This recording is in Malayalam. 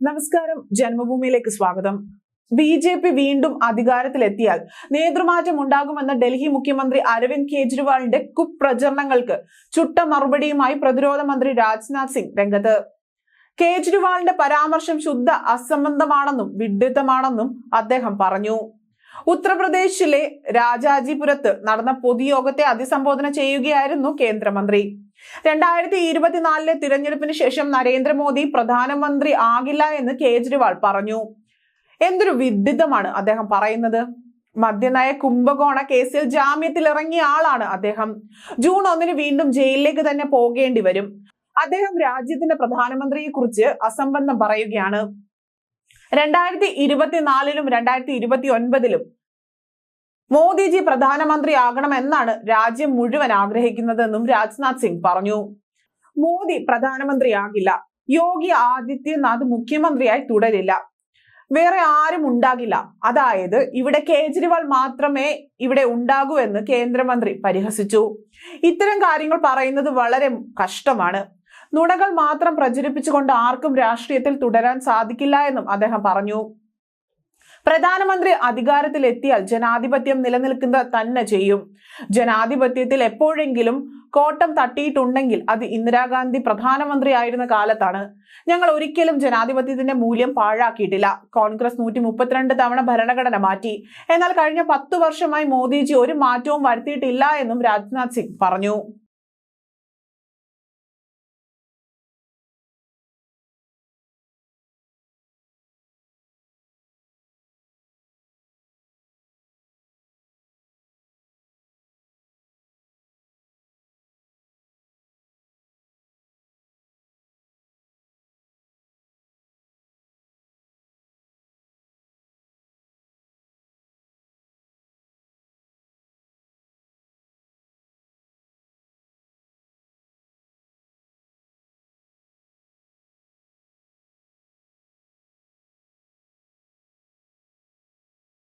നമസ്കാരം ജന്മഭൂമിയിലേക്ക് സ്വാഗതം. ബി ജെ പി വീണ്ടും അധികാരത്തിലെത്തിയാൽ നേതൃമാറ്റം ഉണ്ടാകുമെന്ന ഡൽഹി മുഖ്യമന്ത്രി അരവിന്ദ് കെജ്രിവാളിന്റെ കുപ്രചരണങ്ങൾക്ക് ചുട്ട മറുപടിയുമായി പ്രതിരോധ മന്ത്രി രാജ്നാഥ് സിംഗ് രംഗത്ത്. കേജ്രിവാളിന്റെ പരാമർശം ശുദ്ധ അസംബന്ധമാണെന്നും വിഡ്ഢിത്തമാണെന്നും അദ്ദേഹം പറഞ്ഞു. ഉത്തർപ്രദേശിലെ രാജാജിപുരത്ത് നടന്ന പൊതുയോഗത്തെ അഭിസംബോധന ചെയ്യുകയായിരുന്നു കേന്ദ്രമന്ത്രി. രണ്ടായിരത്തി ഇരുപത്തിനാലിലെ തിരഞ്ഞെടുപ്പിന് ശേഷം നരേന്ദ്രമോദി പ്രധാനമന്ത്രി ആകില്ല എന്ന് കേജ്രിവാൾ പറഞ്ഞു. എന്തൊരു വിഡിതമാണ് അദ്ദേഹം പറയുന്നത്. മദ്യനയ കുംഭകോണ കേസിൽ ജാമ്യത്തിൽ ഇറങ്ങിയ ആളാണ് അദ്ദേഹം. ജൂൺ ഒന്നിന് വീണ്ടും ജയിലിലേക്ക് തന്നെ പോകേണ്ടി വരും. അദ്ദേഹം രാജ്യത്തിന്റെ പ്രധാനമന്ത്രിയെ കുറിച്ച് അസംബന്ധം പറയുകയാണ്. രണ്ടായിരത്തി ഇരുപത്തിനാലിലും രണ്ടായിരത്തി ഇരുപത്തി ഒൻപതിലും മോദിജി പ്രധാനമന്ത്രി ആകണമെന്നാണ് രാജ്യം മുഴുവൻ ആഗ്രഹിക്കുന്നതെന്നും രാജ്നാഥ് സിംഗ് പറഞ്ഞു. മോദി പ്രധാനമന്ത്രിയാകില്ല. യോഗി ആദിത്യനാഥ് മുഖ്യമന്ത്രിയായി തുടരില്ല. വേറെ ആരും ഉണ്ടാകില്ല. അതായത് ഇവിടെ കേജ്രിവാൾ മാത്രമേ ഇവിടെ ഉണ്ടാകൂ എന്ന് കേന്ദ്രമന്ത്രി പരിഹസിച്ചു. ഇത്തരം കാര്യങ്ങൾ പറയുന്നത് വളരെ കഷ്ടമാണ്. നുണകൾ മാത്രം പ്രചരിപ്പിച്ചുകൊണ്ട് ആർക്കും രാഷ്ട്രീയത്തിൽ തുടരാൻ സാധിക്കില്ല എന്നും അദ്ദേഹം പറഞ്ഞു. പ്രധാനമന്ത്രി അധികാരത്തിൽ എത്തിയാൽ ജനാധിപത്യം നിലനിൽക്കുന്നത് തന്നെ ചെയ്യും. ജനാധിപത്യത്തിൽ എപ്പോഴെങ്കിലും കോട്ടം തട്ടിയിട്ടുണ്ടെങ്കിൽ അത് ഇന്ദിരാഗാന്ധി പ്രധാനമന്ത്രി ആയിരുന്ന കാലത്താണ്. ഞങ്ങൾ ഒരിക്കലും ജനാധിപത്യത്തിന്റെ മൂല്യം പാഴാക്കിയിട്ടില്ല. കോൺഗ്രസ് നൂറ്റി മുപ്പത്തിരണ്ട് തവണ ഭരണഘടന മാറ്റി. എന്നാൽ കഴിഞ്ഞ പത്തു വർഷമായി മോദിജി ഒരു മാറ്റവും വരുത്തിയിട്ടില്ല എന്നും രാജ്നാഥ് സിംഗ് പറഞ്ഞു.